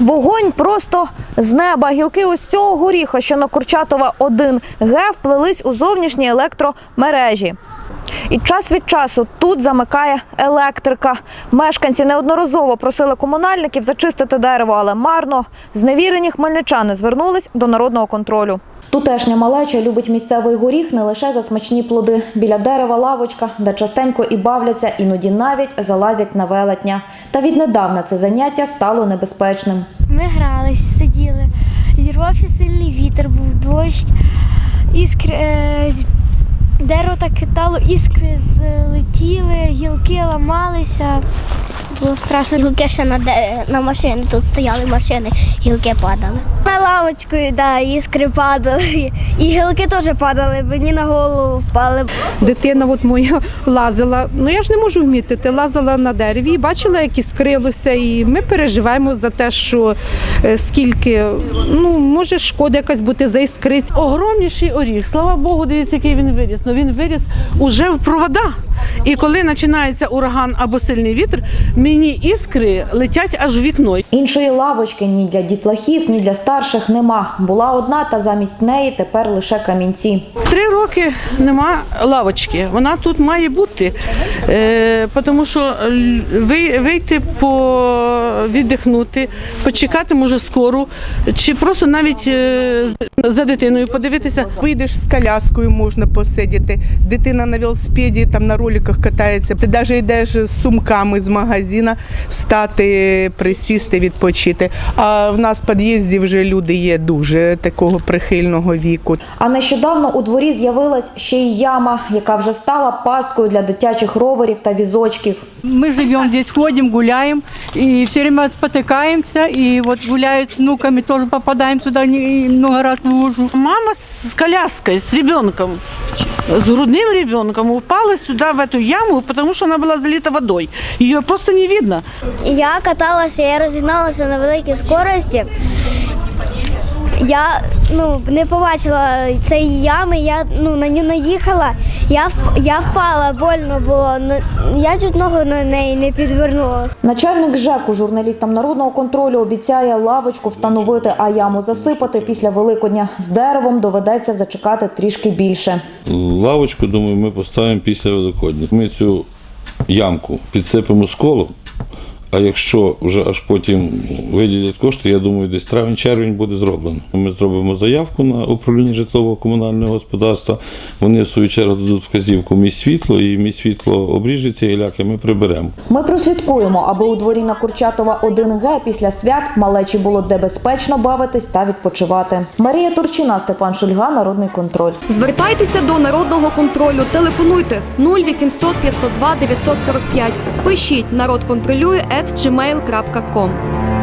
Вогонь просто з неба. Гілки ось цього горіха, що на Курчатова 1 Г, вплелись у зовнішні електромережі. І час від часу тут замикає електрика. Мешканці неодноразово просили комунальників зачистити дерево, але марно. Зневірені хмельничани звернулись до народного контролю. Тутешня малеча любить місцевий горіх не лише за смачні плоди. Біля дерева лавочка, де частенько і бавляться, іноді навіть залазять на велетня. Та віднедавна це заняття стало небезпечним. Ми грались, сиділи. Зірвався сильний вітер, був дощ, іскри. Дерево так хитало, іскри злетіли, гілки ламалися. Було страшно. Гілки ще на, де, на машини. Тут стояли машини, гілки падали. На лавочку, да, іскри падали. І гілки теж падали, мені на голову впали. Дитина от моя лазила. Ну я ж не можу вмітити, лазила на дереві і бачила, як іскрилося. І ми переживаємо за те, що е, скільки ну може шкода якась бути заіскрить. огромніший оріг. Слава Богу, дивіться, який він виріс. Ну він виріс уже в провода. І коли починається ураган або сильний вітер, мені іскри летять аж в вікно. Іншої лавочки ні для дітлахів, ні для старших нема. Була одна, та замість неї тепер лише камінці. Три роки нема лавочки. Вона тут має бути, е, тому що вийти по віддихнути, почекати може скору, чи просто навіть е, за дитиною подивитися. Вийдеш з коляскою, можна посидіти. Дитина на велосипеді там на роликах катається. Ти навіть йдеш з сумками з магазина, стати, присісти, відпочити. А в нас в під'їзді вже люди є дуже такого прихильного віку. А нещодавно у дворі з'явилась ще й яма, яка вже стала пасткою для дитячих роверів та візочків. Мы живем здесь, ходим, гуляем, и все время спотыкаемся, и вот гуляют с внуками, тоже попадаем сюда не- и много раз в лужу. Мама с коляской, с ребенком, с грудным ребенком упала сюда, в эту яму, потому что она была залита водой. Ее просто не видно. Я каталася, я розігналася на великій скорості. Я ну, не побачила цієї ями, я ну, на нього наїхала, я, я впала, больно було. Ну, я чуть ногу на неї не підвернула. Начальник ЖЕКу журналістам народного контролю обіцяє лавочку встановити, а яму засипати після Великодня. З деревом доведеться зачекати трішки більше. Лавочку, думаю, ми поставимо після Великодня. Ми цю ямку підсипемо сколом, а якщо вже аж потім виділять кошти, я думаю, десь травень-червень буде зроблено. Ми зробимо заявку на управління житлово-комунального господарства. Вони в свою чергу дадуть вказівку мій світло, і мій світло обріже ці гіляки, ми приберемо. Ми прослідкуємо, аби у дворі на Курчатова 1Г після свят малечі було де безпечно бавитись та відпочивати. Марія Турчина, Степан Шульга, Народний контроль. Звертайтеся до народного контролю. Телефонуйте 0800 502 945. Пишіть народ контролює gmail.com.